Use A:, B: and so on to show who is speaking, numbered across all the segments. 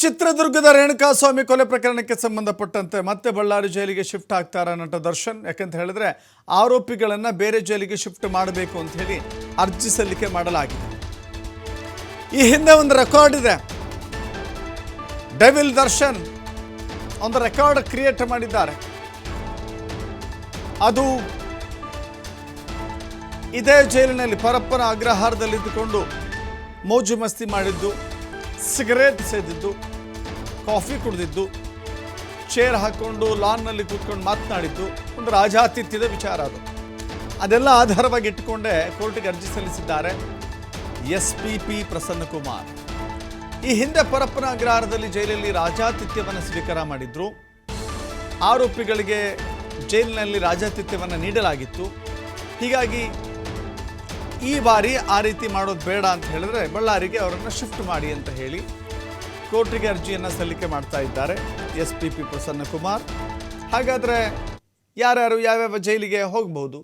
A: ಚಿತ್ರದುರ್ಗದ ರೇಣುಕಾಸ್ವಾಮಿ ಕೊಲೆ ಪ್ರಕರಣಕ್ಕೆ ಸಂಬಂಧಪಟ್ಟಂತೆ ಮತ್ತೆ ಬಳ್ಳಾರಿ ಜೈಲಿಗೆ ಶಿಫ್ಟ್ ಆಗ್ತಾರ ನಟ ದರ್ಶನ್? ಯಾಕಂತ ಹೇಳಿದ್ರೆ ಆರೋಪಿಗಳನ್ನು ಬೇರೆ ಜೈಲಿಗೆ ಶಿಫ್ಟ್ ಮಾಡಬೇಕು ಅಂತ ಹೇಳಿ ಅರ್ಜಿ ಸಲ್ಲಿಕೆ ಮಾಡಲಾಗಿದೆ. ಈ ಹಿಂದೆ ಒಂದು ರೆಕಾರ್ಡ್ ಇದೆ. ಡೆವಿಲ್ ದರ್ಶನ್ ಒಂದು ರೆಕಾರ್ಡ್ ಕ್ರಿಯೇಟ್ ಮಾಡಿದ್ದಾರೆ. ಅದು ಇದೇ ಜೈಲಿನಲ್ಲಿ ಪರಪ್ಪನ ಅಗ್ರಹಾರದಲ್ಲಿದ್ದುಕೊಂಡು ಮೋಜು ಮಸ್ತಿ ಮಾಡಿದ್ದು. ಸಿಗರೇಟ್ ಸೇದಿದ್ದು, ಕಾಫಿ ಕುಡಿದಿದ್ದು ಚೇರ್ ಹಾಕ್ಕೊಂಡು ಲಾನ್ನಲ್ಲಿ ಕೂತ್ಕೊಂಡು ಮಾತನಾಡಿದ್ದು ಒಂದು ರಾಜಾತಿಥ್ಯದ ವಿಚಾರ ಅದು. ಅದೆಲ್ಲ ಆಧಾರವಾಗಿ ಇಟ್ಟುಕೊಂಡೇ ಕೋರ್ಟಿಗೆ ಅರ್ಜಿ ಸಲ್ಲಿಸಿದ್ದಾರೆ ಎಸ್ ಪಿ ಪಿ ಪ್ರಸನ್ನಕುಮಾರ್. ಈ ಹಿಂದೆ ಪರಪ್ಪನ ಅಗ್ರಹಾರದಲ್ಲಿ ಜೈಲಲ್ಲಿ ರಾಜಾತಿಥ್ಯವನ್ನು ಸ್ವೀಕಾರ ಮಾಡಿದ್ರು. ಆರೋಪಿಗಳಿಗೆ ಜೈಲಿನಲ್ಲಿ ರಾಜಾತಿಥ್ಯವನ್ನು ನೀಡಲಾಗಿತ್ತು. ಹೀಗಾಗಿ ಈ ಬಾರಿ ಆ ರೀತಿ ಮಾಡೋದು ಬೇಡ ಅಂತ ಹೇಳಿದ್ರೆ ಬಳ್ಳಾರಿಗೆ ಅವರನ್ನು ಶಿಫ್ಟ್ ಮಾಡಿ ಅಂತ ಹೇಳಿ ಕೋರ್ಟಿಗೆ ಅರ್ಜಿಯನ್ನು ಸಲ್ಲಿಕೆ ಮಾಡ್ತಾ ಇದ್ದಾರೆ. S P P Prasannakumar. ಹಾಗಾದರೆ ಯಾರ್ಯಾರು ಯಾವ್ಯಾವ ಜೈಲಿಗೆ ಹೋಗ್ಬೋದು?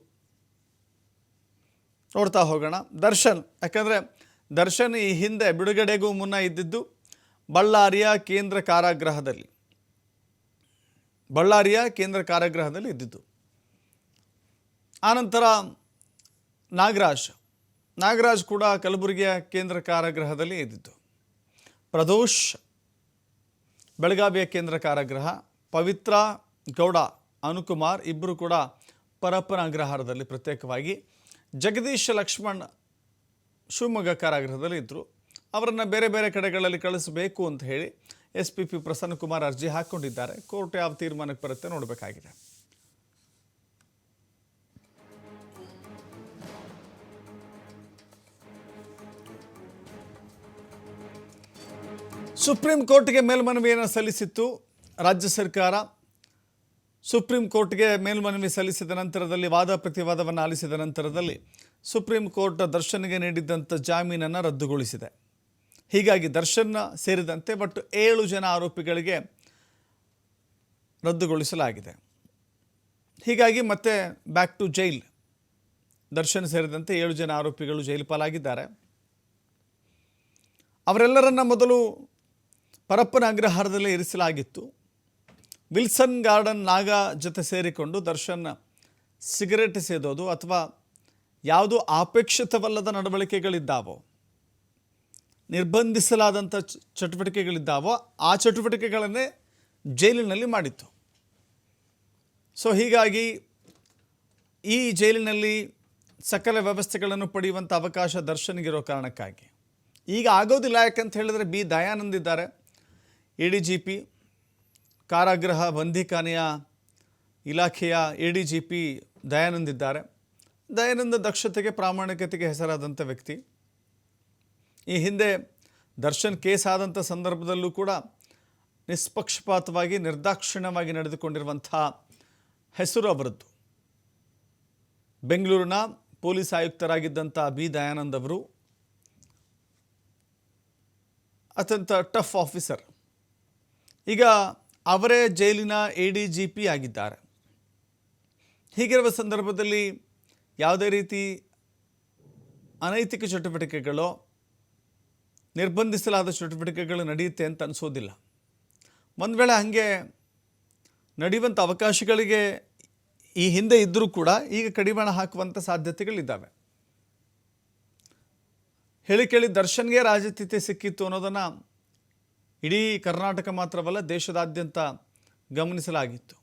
A: ನೋಡ್ತಾ ಹೋಗೋಣ. ದರ್ಶನ್, ಯಾಕಂದರೆ ದರ್ಶನ್ ಈ ಹಿಂದೆ ಬಿಡುಗಡೆಗೂ ಮುನ್ನ ಇದ್ದಿದ್ದು ಬಳ್ಳಾರಿಯ ಕೇಂದ್ರ ಕಾರಾಗೃಹದಲ್ಲಿ. ಬಳ್ಳಾರಿಯ ಕೇಂದ್ರ ಕಾರಾಗೃಹದಲ್ಲಿ ಇದ್ದಿದ್ದು. ಆನಂತರ ನಾಗರಾಜ್ ನಾಗರಾಜ್ ಕೂಡ ಕಲಬುರಗಿಯ ಕೇಂದ್ರ ಕಾರಾಗೃಹದಲ್ಲಿ ಇದ್ದಿದ್ದು. ಪ್ರದೋಷ್, ಬೆಳಗಾವಿಯ ಕೇಂದ್ರ ಕಾರಾಗೃಹ, ಪವಿತ್ರ, ಗೌಡ, ಅನುಕುಮಾರ್ ಇಬ್ಬರು ಕೂಡ ಪರಪ್ಪನ ಅಗ್ರಹಾರದಲ್ಲಿ ಪ್ರತ್ಯೇಕವಾಗಿ ಜಗದೀಶ್ ಲಕ್ಷ್ಮಣ್ ಶಿವಮೊಗ್ಗ ಕಾರಾಗೃಹದಲ್ಲಿ ಇದ್ದರು ಅವರನ್ನು ಬೇರೆ ಬೇರೆ ಕಡೆಗಳಲ್ಲಿ ಕಳಿಸಬೇಕು ಅಂತ ಹೇಳಿ ಎಸ್ ಪಿ ಪಿ ಪ್ರಸನ್ನಕುಮಾರ್ ಅರ್ಜಿ ಹಾಕ್ಕೊಂಡಿದ್ದಾರೆ. ಕೋರ್ಟ್ ಯಾವ ತೀರ್ಮಾನಕ್ಕೆ ಬರುತ್ತೆ ನೋಡಬೇಕಾಗಿದೆ. ಸುಪ್ರೀಂ ಕೋರ್ಟ್ಗೆ ಮೇಲ್ಮನವಿಯನ್ನು ಸಲ್ಲಿಸಿತ್ತು ರಾಜ್ಯ ಸರ್ಕಾರ. ಸುಪ್ರೀಂ ಕೋರ್ಟ್ಗೆ ಮೇಲ್ಮನವಿ ಸಲ್ಲಿಸಿದ ನಂತರದಲ್ಲಿ ವಾದ ಪ್ರತಿವಾದವನ್ನು ಆಲಿಸಿದ ನಂತರದಲ್ಲಿ ಸುಪ್ರೀಂ ಕೋರ್ಟ್ ದರ್ಶನ್ಗೆ ನೀಡಿದ್ದಂಥ ಜಾಮೀನನ್ನು ರದ್ದುಗೊಳಿಸಿದೆ. ಹೀಗಾಗಿ ದರ್ಶನ್ ಸೇರಿದಂತೆ ಬಟ್ ಏಳು ಜನ ಆರೋಪಿಗಳಿಗೆ ರದ್ದುಗೊಳಿಸಲಾಗಿದೆ. ಹೀಗಾಗಿ ಮತ್ತೆ ಬ್ಯಾಕ್ ಟು ಜೈಲ್. ದರ್ಶನ್ ಸೇರಿದಂತೆ ಏಳು ಜನ ಆರೋಪಿಗಳು ಜೈಲು ಪಾಲಾಗಿದ್ದಾರೆ. ಅವರೆಲ್ಲರನ್ನ ಮೊದಲು ಪರಪ್ಪನ ಅಗ್ರಹಾರದಲ್ಲಿ ಇರಿಸಲಾಗಿತ್ತು. ವಿಲ್ಸನ್ ಗಾರ್ಡನ್ ನಾಗ ಜೊತೆ ಸೇರಿಕೊಂಡು ದರ್ಶನ್ ಸಿಗರೇಟ್ ಸೇದೋದು ಅಥವಾ ಯಾವುದು ಅಪೇಕ್ಷಿತವಲ್ಲದ ನಡವಳಿಕೆಗಳಿದ್ದಾವೋ ನಿರ್ಬಂಧಿಸಲಾದಂಥ ಚಟುವಟಿಕೆಗಳಿದ್ದಾವೋ ಆ ಚಟುವಟಿಕೆಗಳನ್ನೇ ಜೈಲಿನಲ್ಲಿ ಮಾಡಿತ್ತು. ಸೊ ಹೀಗಾಗಿ ಈ ಜೈಲಿನಲ್ಲಿ ಸಕಲ ವ್ಯವಸ್ಥೆಗಳನ್ನು ಪಡೆಯುವಂಥ ಅವಕಾಶ ದರ್ಶನಿಗಿರೋ ಕಾರಣಕ್ಕಾಗಿ. ಈಗ ಆಗೋದಿಲ್ಲ ಯಾಕಂತ ಹೇಳಿದ್ರೆ ಬಿ ದಯಾನಂದ್ ಇದ್ದಾರೆ. ಎ ಡಿ ಜಿ ಪಿ, ಕಾರಾಗೃಹ ಬಂಧಿಖಾನೆಯ ಇಲಾಖೆಯ A D G P Dayanand ಇದ್ದಾರೆ ದಯಾನಂದ ದಕ್ಷತೆಗೆ, ಪ್ರಾಮಾಣಿಕತೆಗೆ ಹೆಸರಾದಂಥ ವ್ಯಕ್ತಿ. ಈ ಹಿಂದೆ ದರ್ಶನ್ ಕೇಸ್ ಆದಂಥ ಸಂದರ್ಭದಲ್ಲೂ ಕೂಡ ನಿಷ್ಪಕ್ಷಪಾತವಾಗಿ, ನಿರ್ದಾಕ್ಷಿಣ್ಯವಾಗಿ ನಡೆದುಕೊಂಡಿರುವಂಥ ಹೆಸರು ಅವರದ್ದು. ಬೆಂಗಳೂರಿನ ಪೊಲೀಸ್ ಆಯುಕ್ತರಾಗಿದ್ದಂಥ ಬಿ. ದಯಾನಂದ್ ಅವರು ಅತ್ಯಂತ ಟಫ್ ಆಫೀಸರ್. ಈಗ ಅವರೇ ಜೈಲಿನ ಎ ಡಿ ಜಿ ಪಿ ಆಗಿದ್ದಾರೆ. ಹೀಗಿರುವ ಸಂದರ್ಭದಲ್ಲಿ ಯಾವುದೇ ರೀತಿ ಅನೈತಿಕ ಚಟುವಟಿಕೆಗಳು, ನಿರ್ಬಂಧಿಸಲಾದ ಚಟುವಟಿಕೆಗಳು ನಡೆಯುತ್ತೆ ಅಂತ ಅನಿಸೋದಿಲ್ಲ. ಒಂದು ವೇಳೆ ಹಾಗೆ ನಡೆಯುವಂಥ ಅವಕಾಶಗಳಿಗೆ ಈ ಹಿಂದೆ ಇದ್ದರೂ ಕೂಡ ಈಗ ಕಡಿವಾಣ ಹಾಕುವಂಥ ಸಾಧ್ಯತೆಗಳಿದ್ದಾವೆ. ಹೇಳಿ ಕೇಳಿ ದರ್ಶನ್ಗೆ ರಾಜತೀತೆ ಸಿಕ್ಕಿತ್ತು ಅನ್ನೋದನ್ನು ಇಡೀ ಕರ್ನಾಟಕ ಮಾತ್ರವಲ್ಲ ದೇಶದಾದ್ಯಂತ ಗಮನಿಸಲಾಗಿತ್ತು.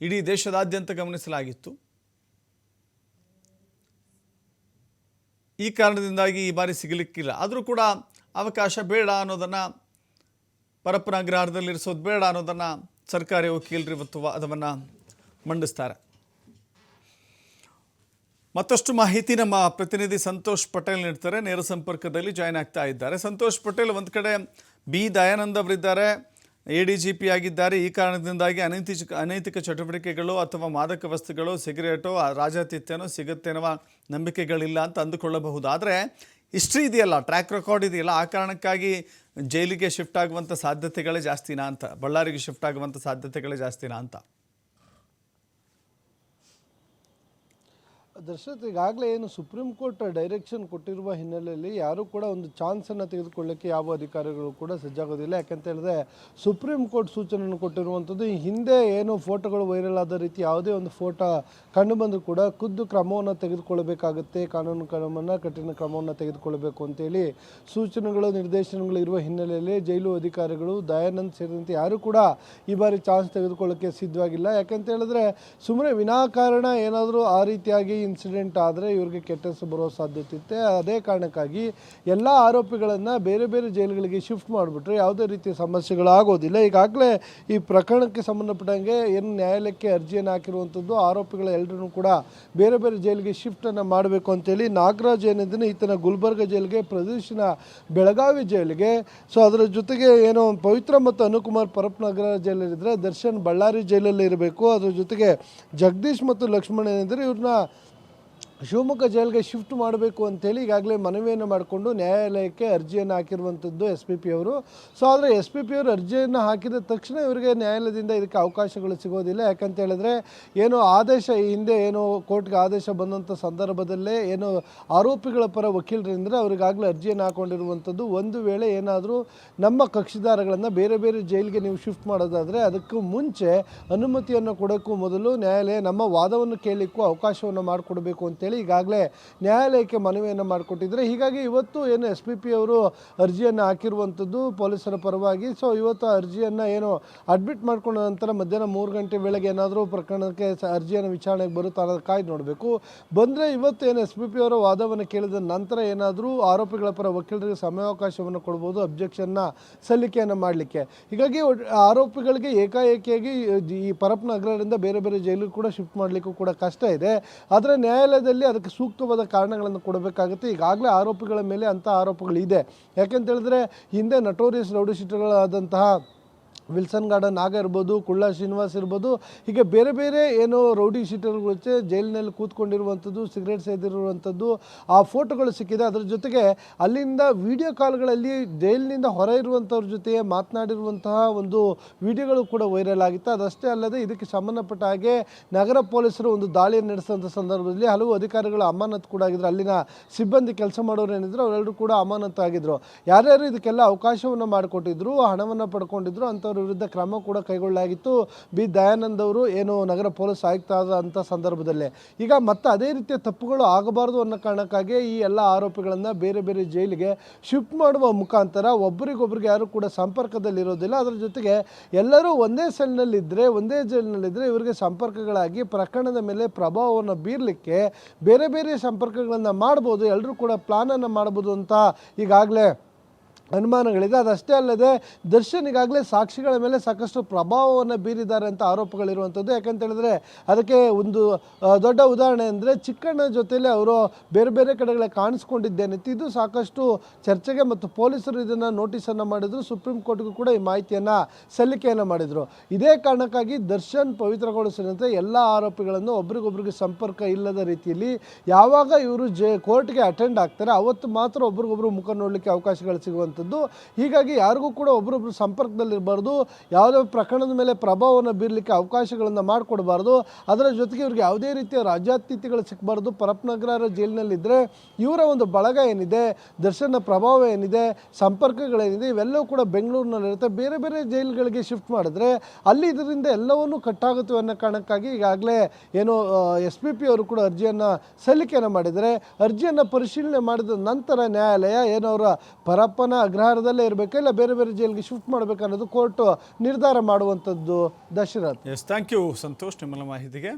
A: ಇಡೀ ದೇಶದಾದ್ಯಂತ ಗಮನಿಸಲಾಗಿತ್ತು. ಈ ಕಾರಣದಿಂದಾಗಿ ಈ ಬಾರಿ ಸಿಗಲಿಕ್ಕಿಲ್ಲ. ಆದರೂ ಕೂಡ ಅವಕಾಶ ಬೇಡ ಅನ್ನೋದನ್ನು ಪರಪ್ಪನ ಅಗ್ರಹಾರದಲ್ಲಿರಿಸೋದು ಬೇಡ ಅನ್ನೋದನ್ನು ಸರ್ಕಾರಿ ವಕೀಲರು ಇವತ್ತು ವಾದವನ್ನು ಮಂಡಿಸ್ತಾರೆ. ಮತ್ತಷ್ಟು ಮಾಹಿತಿ ನಮ್ಮ ಪ್ರತಿನಿಧಿ ಸಂತೋಷ್ ಪಟೇಲ್ ನೀಡ್ತಾರೆ. ನೇರ ಸಂಪರ್ಕದಲ್ಲಿ ಜಾಯ್ನ್ ಆಗ್ತಾ ಇದ್ದಾರೆ. ಸಂತೋಷ್ ಪಟೇಲ್, ಒಂದು ಕಡೆ ಬಿ ದಯಾನಂದ್ ಅವರಿದ್ದಾರೆ, ಎ ಡಿ ಜಿ ಪಿ ಆಗಿದ್ದಾರೆ. ಈ ಕಾರಣದಿಂದಾಗಿ ಅನೈತಿಕ ಅನೈತಿಕ ಚಟುವಟಿಕೆಗಳು ಅಥವಾ ಮಾದಕ ವಸ್ತುಗಳು, ಸಿಗರೇಟು, ರಾಜಾತಿಥ್ಯನೋ ಸಿಗುತ್ತೆ ಅನ್ನುವ ನಂಬಿಕೆಗಳಿಲ್ಲ ಅಂತ ಅಂದುಕೊಳ್ಳಬಹುದು ಆದರೆ ಹಿಸ್ಟ್ರಿ ಇದೆಯಲ್ಲ ಟ್ರ್ಯಾಕ್ ರೆಕಾರ್ಡ್ ಇದೆಯಲ್ಲ, ಆ ಕಾರಣಕ್ಕಾಗಿ ಜೈಲಿಗೆ ಶಿಫ್ಟ್ ಆಗುವಂಥ ಸಾಧ್ಯತೆಗಳೇ ಜಾಸ್ತಿನಾ ಅಂತ, ಬಳ್ಳಾರಿಗೆ ಶಿಫ್ಟ್ ಆಗುವಂಥ ಸಾಧ್ಯತೆಗಳೇ ಜಾಸ್ತಿನಾ ಅಂತ.
B: ದರ್ಶತ್ ಈಗಾಗಲೇ ಏನು ಸುಪ್ರೀಂ ಕೋರ್ಟ್ ಡೈರೆಕ್ಷನ್ ಕೊಟ್ಟಿರುವ ಹಿನ್ನೆಲೆಯಲ್ಲಿ ಯಾರೂ ಕೂಡ ಒಂದು ಚಾನ್ಸನ್ನು ತೆಗೆದುಕೊಳ್ಳಕ್ಕೆ ಯಾವ ಅಧಿಕಾರಿಗಳು ಕೂಡ ಸಜ್ಜಾಗೋದಿಲ್ಲ. ಯಾಕಂತ ಹೇಳಿದ್ರೆ ಸುಪ್ರೀಂ ಕೋರ್ಟ್ ಸೂಚನೆಯನ್ನು ಕೊಟ್ಟಿರುವಂಥದ್ದು ಹಿಂದೆ ಏನು ಫೋಟೋಗಳು ವೈರಲ್ ಆದ ರೀತಿ ಯಾವುದೇ ಒಂದು ಫೋಟೋ ಕಂಡು ಬಂದರೂ ಕೂಡ ಖುದ್ದು ಕ್ರಮವನ್ನು ತೆಗೆದುಕೊಳ್ಳಬೇಕಾಗುತ್ತೆ, ಕಾನೂನು ಕ್ರಮವನ್ನು, ಕಠಿಣ ಕ್ರಮವನ್ನು ತೆಗೆದುಕೊಳ್ಳಬೇಕು ಅಂತೇಳಿ ಸೂಚನೆಗಳು, ನಿರ್ದೇಶನಗಳು ಇರುವ ಹಿನ್ನೆಲೆಯಲ್ಲಿ ಜೈಲು ಅಧಿಕಾರಿಗಳು ದಯಾನಂದ್ ಸೇರಿದಂತೆ ಯಾರೂ ಕೂಡ ಈ ಬಾರಿ ಚಾನ್ಸ್ ತೆಗೆದುಕೊಳ್ಳೋಕ್ಕೆ ಸಿದ್ಧವಾಗಿಲ್ಲ. ಯಾಕಂತ ಹೇಳಿದ್ರೆ ಸುಮ್ಮನೆ ವಿನಾಕಾರಣ ಏನಾದರೂ ಆ ರೀತಿಯಾಗಿ ಇನ್ಸಿಡೆಂಟ್ ಆದರೆ ಇವ್ರಿಗೆ ಕೆಟ್ಟ ಬರೋ ಸಾಧ್ಯತೆ ಇತ್ತೆ. ಅದೇ ಕಾರಣಕ್ಕಾಗಿ ಎಲ್ಲ ಆರೋಪಿಗಳನ್ನು ಬೇರೆ ಬೇರೆ ಜೈಲುಗಳಿಗೆ ಶಿಫ್ಟ್ ಮಾಡಿಬಿಟ್ರೆ ಯಾವುದೇ ರೀತಿಯ ಸಮಸ್ಯೆಗಳು ಆಗೋದಿಲ್ಲ. ಈಗಾಗಲೇ ಈ ಪ್ರಕರಣಕ್ಕೆ ಸಂಬಂಧಪಟ್ಟಂಗೆ ಏನು ನ್ಯಾಯಾಲಯಕ್ಕೆ ಅರ್ಜಿಯನ್ನು ಹಾಕಿರುವಂಥದ್ದು ಆರೋಪಿಗಳ ಎಲ್ಲರೂ ಕೂಡ ಬೇರೆ ಬೇರೆ ಜೈಲಿಗೆ ಶಿಫ್ಟನ್ನು ಮಾಡಬೇಕು ಅಂತೇಳಿ ನಾಗರಾಜ್ ಏನಿದ್ದಾನೆ ಈತನ ಗುಲ್ಬರ್ಗ ಜೈಲಿಗೆ, ಪ್ರದೇಶನ ಬೆಳಗಾವಿ ಜೈಲಿಗೆ. ಸೊ ಅದರ ಜೊತೆಗೆ ಏನು ಪವಿತ್ರ ಮತ್ತು ಅನುಕುಮಾರ್ ಪರಪ್ನಗರ ಜೈಲಲ್ಲಿದ್ದರೆ ದರ್ಶನ್ ಬಳ್ಳಾರಿ ಜೈಲಲ್ಲಿ ಇರಬೇಕು. ಅದರ ಜೊತೆಗೆ ಜಗದೀಶ್ ಮತ್ತು ಲಕ್ಷ್ಮಣ್ ಏನಿದ್ರೆ ಇವ್ರನ್ನ ಶಿವಮೊಗ್ಗ ಜೈಲಿಗೆ ಶಿಫ್ಟ್ ಮಾಡಬೇಕು ಅಂತೇಳಿ ಈಗಾಗಲೇ ಮನವಿಯನ್ನು ಮಾಡಿಕೊಂಡು ನ್ಯಾಯಾಲಯಕ್ಕೆ ಅರ್ಜಿಯನ್ನು ಹಾಕಿರುವಂಥದ್ದು ಎಸ್ ಪಿ ಪಿ ಅವರು. ಸೊ ಆದರೆ ಎಸ್ ಪಿ ಪಿ ಅವರು ಅರ್ಜಿಯನ್ನು ಹಾಕಿದ ತಕ್ಷಣ ಇವರಿಗೆ ನ್ಯಾಯಾಲಯದಿಂದ ಇದಕ್ಕೆ ಅವಕಾಶಗಳು ಸಿಗೋದಿಲ್ಲ. ಯಾಕಂತ ಹೇಳಿದ್ರೆ ಏನು ಆದೇಶ ಹಿಂದೆ ಏನು ಕೋರ್ಟ್ಗೆ ಆದೇಶ ಬಂದಂಥ ಸಂದರ್ಭದಲ್ಲೇ ಏನು ಆರೋಪಿಗಳ ಪರ ವಕೀಲರಿಂದ ಅವರಿಗಾಗಲೇ ಅರ್ಜಿಯನ್ನು ಹಾಕೊಂಡಿರುವಂಥದ್ದು. ಒಂದು ವೇಳೆ ಏನಾದರೂ ನಮ್ಮ ಕಕ್ಷಿದಾರಗಳನ್ನು ಬೇರೆ ಬೇರೆ ಜೈಲಿಗೆ ನೀವು ಶಿಫ್ಟ್ ಮಾಡೋದಾದರೆ ಅದಕ್ಕೂ ಮುಂಚೆ ಅನುಮತಿಯನ್ನು ಕೊಡೋಕ್ಕೂ ಮೊದಲು ನ್ಯಾಯಾಲಯ ನಮ್ಮ ವಾದವನ್ನು ಕೇಳಲಿಕ್ಕೂ ಅವಕಾಶವನ್ನು ಮಾಡಿಕೊಡಬೇಕು ಅಂತೇಳಿ ಈಗಾಗಲೇ ನ್ಯಾಯಾಲಯಕ್ಕೆ ಮನವಿಯನ್ನು ಮಾಡಿಕೊಟ್ಟಿದ್ದಾರೆ. ಹೀಗಾಗಿ ಇವತ್ತು ಏನು ಎಸ್ ಪಿ ಪಿ ಅವರು ಅರ್ಜಿಯನ್ನು ಹಾಕಿರುವಂಥದ್ದು ಪೊಲೀಸರ ಪರವಾಗಿ. ಸೊ ಇವತ್ತು ಅರ್ಜಿಯನ್ನು ಏನು ಅಡ್ಮಿಟ್ ಮಾಡಿಕೊಂಡ ನಂತರ ಮಧ್ಯಾಹ್ನ ಮೂರು ಗಂಟೆ ವೇಳೆಗೆ ಏನಾದರೂ ಪ್ರಕರಣಕ್ಕೆ ಅರ್ಜಿಯನ್ನು ವಿಚಾರಣೆಗೆ ಬರುತ್ತಾ ಅನ್ನೋದು ಕಾಯ್ದು ನೋಡಬೇಕು. ಬಂದರೆ ಇವತ್ತು ಏನು ಎಸ್ ಪಿ ಪಿ ಅವರ ವಾದವನ್ನು ಕೇಳಿದ ನಂತರ ಏನಾದರೂ ಆರೋಪಿಗಳ ಪರ ವಕೀಲರಿಗೆ ಸಮಯಾವಕಾಶವನ್ನು ಕೊಡ್ಬೋದು ಅಬ್ಜೆಕ್ಷನ್ನ ಸಲ್ಲಿಕೆಯನ್ನು ಮಾಡಲಿಕ್ಕೆ. ಹೀಗಾಗಿ ಆರೋಪಿಗಳಿಗೆ ಏಕಾಏಕಿಯಾಗಿ ಈ ಪರಪ್ ನಗರದಿಂದ ಬೇರೆ ಬೇರೆ ಜೈಲಿಗೆ ಕೂಡ ಶಿಫ್ಟ್ ಮಾಡಲಿಕ್ಕೂ ಕೂಡ ಕಷ್ಟ ಇದೆ. ಆದರೆ ನ್ಯಾಯಾಲಯದಲ್ಲಿ ಅದಕ್ಕೆ ಸೂಕ್ತವಾದ ಕಾರಣಗಳನ್ನು ಕೊಡಬೇಕಾಗುತ್ತೆ. ಈಗಾಗಲೇ ಆರೋಪಿಗಳ ಮೇಲೆ ಅಂಥ ಆರೋಪಗಳಿದೆ. ಯಾಕೆಂತ ಹೇಳಿದ್ರೆ ಹಿಂದೆ ನಟೋರಿಯಸ್ ರೌಡಿ ಶೀಟರ್ಗಳಾದಂತಹ ವಿಲ್ಸನ್ ಗಾರ್ಡನ್ ಆಗ ಇರ್ಬೋದು, ಕುಳ್ಳ ಶ್ರೀನಿವಾಸ್ ಇರ್ಬೋದು, ಹೀಗೆ ಬೇರೆ ಬೇರೆ ಏನು ರೌಡಿ ಶೀಟರ್ಗಳ ಜೈಲಿನಲ್ಲಿ ಕೂತ್ಕೊಂಡಿರುವಂಥದ್ದು, ಸಿಗರೇಟ್ ಸೇದಿರುವಂಥದ್ದು, ಆ ಫೋಟೋಗಳು ಸಿಕ್ಕಿದೆ. ಅದರ ಜೊತೆಗೆ ಅಲ್ಲಿಂದ ವಿಡಿಯೋ ಕಾಲ್ಗಳಲ್ಲಿ ಜೈಲಿನಿಂದ ಹೊರ ಇರುವಂಥವ್ರ ಜೊತೆ ಮಾತನಾಡಿರುವಂತಹ ಒಂದು ವಿಡಿಯೋಗಳು ಕೂಡ ವೈರಲ್ ಆಗಿತ್ತು. ಅದಷ್ಟೇ ಅಲ್ಲದೆ ಇದಕ್ಕೆ ಸಂಬಂಧಪಟ್ಟ ಹಾಗೆ ನಗರ ಪೊಲೀಸರು ಒಂದು ದಾಳಿಯನ್ನು ನಡೆಸಿದಂಥ ಸಂದರ್ಭದಲ್ಲಿ ಹಲವು ಅಧಿಕಾರಿಗಳು ಅಮಾನತು ಕೂಡ ಆಗಿದ್ರು. ಅಲ್ಲಿನ ಸಿಬ್ಬಂದಿ ಕೆಲಸ ಮಾಡೋರು ಏನಿದ್ರು ಅವರೆಲ್ಲರೂ ಕೂಡ ಅಮಾನತು ಆಗಿದ್ರು. ಯಾರ್ಯಾರು ಇದಕ್ಕೆಲ್ಲ ಅವಕಾಶವನ್ನು ಮಾಡಿಕೊಟ್ಟಿದ್ರು, ಹಣವನ್ನು ಪಡ್ಕೊಂಡಿದ್ರು, ಅಂಥವ್ರ ವಿರುದ್ಧ ಕ್ರಮ ಕೂಡ ಕೈಗೊಳ್ಳಲಾಗಿತ್ತು. ಬಿ. ದಯಾನಂದ್ ಅವರು ಏನು ನಗರ ಪೊಲೀಸ್ ಆಯುಕ್ತ ಆದಂಥ ಸಂದರ್ಭದಲ್ಲೇ. ಈಗ ಮತ್ತೆ ಅದೇ ರೀತಿಯ ತಪ್ಪುಗಳು ಆಗಬಾರದು ಅನ್ನೋ ಕಾರಣಕ್ಕಾಗಿ ಈ ಎಲ್ಲ ಆರೋಪಿಗಳನ್ನು ಬೇರೆ ಬೇರೆ ಜೈಲಿಗೆ ಶಿಫ್ಟ್ ಮಾಡುವ ಮುಖಾಂತರ ಒಬ್ಬರಿಗೊಬ್ಬರಿಗೆ ಯಾರು ಕೂಡ ಸಂಪರ್ಕದಲ್ಲಿರೋದಿಲ್ಲ. ಅದರ ಜೊತೆಗೆ ಎಲ್ಲರೂ ಒಂದೇ ಸೆಲ್ನಲ್ಲಿದ್ದರೆ ಒಂದೇ ಜೈಲಿನಲ್ಲಿದ್ದರೆ ಇವರಿಗೆ ಸಂಪರ್ಕಗಳಾಗಿ ಪ್ರಕರಣದ ಮೇಲೆ ಪ್ರಭಾವವನ್ನು ಬೀರಲಿಕ್ಕೆ ಬೇರೆ ಬೇರೆ ಸಂಪರ್ಕಗಳನ್ನು ಮಾಡ್ಬೋದು. ಎಲ್ಲರೂ ಕೂಡ ಪ್ಲಾನನ್ನು ಮಾಡ್ಬೋದು ಅಂತ ಈಗಾಗಲೇ ಅನುಮಾನಗಳಿದೆ. ಅದಷ್ಟೇ ಅಲ್ಲದೆ ದರ್ಶನಿಗಾಗಲೇ ಸಾಕ್ಷಿಗಳ ಮೇಲೆ ಸಾಕಷ್ಟು ಪ್ರಭಾವವನ್ನು ಬೀರಿದ್ದಾರೆ ಅಂತ ಆರೋಪಗಳಿರುವಂಥದ್ದು. ಯಾಕಂತೇಳಿದ್ರೆ ಅದಕ್ಕೆ ಒಂದು ದೊಡ್ಡ ಉದಾಹರಣೆ ಅಂದರೆ ಚಿಕ್ಕಣ್ಣ ಜೊತೆಯಲ್ಲಿ ಅವರು ಬೇರೆ ಬೇರೆ ಕಡೆಗಳ ಕಾಣಿಸ್ಕೊಂಡಿದ್ದೇನೆ ಇದು ಸಾಕಷ್ಟು ಚರ್ಚೆಗೆ ಮತ್ತು ಪೊಲೀಸರು ಇದನ್ನು ನೋಟಿಸನ್ನು ಮಾಡಿದ್ರು. ಸುಪ್ರೀಂ ಕೋರ್ಟ್ಗೂ ಕೂಡ ಈ ಮಾಹಿತಿಯನ್ನು ಸಲ್ಲಿಕೆಯನ್ನು ಮಾಡಿದರು. ಇದೇ ಕಾರಣಕ್ಕಾಗಿ ದರ್ಶನ್ ಪವಿತ್ರಗೌಡ ಸೇರಿದಂತೆ ಎಲ್ಲ ಆರೋಪಿಗಳನ್ನು ಒಬ್ರಿಗೊಬ್ರಿಗೆ ಸಂಪರ್ಕ ಇಲ್ಲದ ರೀತಿಯಲ್ಲಿ ಯಾವಾಗ ಇವರು ಜೆ, ಕೋರ್ಟ್ಗೆ ಅಟೆಂಡ್ ಆಗ್ತಾರೆ, ಅವತ್ತು ಮಾತ್ರ ಒಬ್ರಿಗೊಬ್ರು ಮುಖ ನೋಡಲಿಕ್ಕೆ ಅವಕಾಶಗಳು ಸಿಗುವಂಥದ್ದು ಹೀಗಾಗಿ ಯಾರಿಗೂ ಕೂಡ ಒಬ್ಬರೊಬ್ಬರು ಸಂಪರ್ಕದಲ್ಲಿರಬಾರ್ದು. ಯಾವುದೇ ಪ್ರಕರಣದ ಮೇಲೆ ಪ್ರಭಾವವನ್ನು ಬೀರಲಿಕ್ಕೆ ಅವಕಾಶಗಳನ್ನು ಮಾಡಿಕೊಡಬಾರ್ದು. ಅದರ ಜೊತೆಗೆ ಇವ್ರಿಗೆ ಯಾವುದೇ ರೀತಿಯ ರಾಜ್ಯಾತಿಥಿಗಳು ಸಿಕ್ಕಬಾರ್ದು ಪರಪ್ನಗರ ಜೈಲಿನಲ್ಲಿದ್ದರೆ ಇವರ ಒಂದು ಬಳಗ ಏನಿದೆ, ದರ್ಶನ ಪ್ರಭಾವ ಏನಿದೆ, ಸಂಪರ್ಕಗಳೇನಿದೆ, ಇವೆಲ್ಲವೂ ಕೂಡ ಬೆಂಗಳೂರಿನಲ್ಲಿರುತ್ತೆ. ಬೇರೆ ಬೇರೆ ಜೈಲುಗಳಿಗೆ ಶಿಫ್ಟ್ ಮಾಡಿದ್ರೆ ಅಲ್ಲಿ ಇದರಿಂದ ಎಲ್ಲವನ್ನೂ ಕಟ್ಟಾಗುತ್ತೆ ಅನ್ನೋ ಕಾರಣಕ್ಕಾಗಿ ಈಗಾಗಲೇ ಏನು ಎಸ್ ಪಿ ಪಿ ಅವರು ಕೂಡ ಅರ್ಜಿಯನ್ನು ಸಲ್ಲಿಕೆಯನ್ನು ಮಾಡಿದರೆ, ಅರ್ಜಿಯನ್ನು ಪರಿಶೀಲನೆ ಮಾಡಿದ ನಂತರ ನ್ಯಾಯಾಲಯ ಏನವರ ಪರಪ್ಪನ ಅಗ್ರಹಾರದಲ್ಲೇ ಇರಬೇಕು ಇಲ್ಲ ಬೇರೆ ಬೇರೆ ಜೈಲಿಗೆ ಶಿಫ್ಟ್ ಮಾಡಬೇಕು ಅನ್ನೋದು ಕೋರ್ಟ್ ನಿರ್ಧಾರ ಮಾಡುವಂಥದ್ದು Dasharath?
A: Yes thank you Santosh, ನಿಮ್ಮ ಮಾಹಿತಿಗೆ.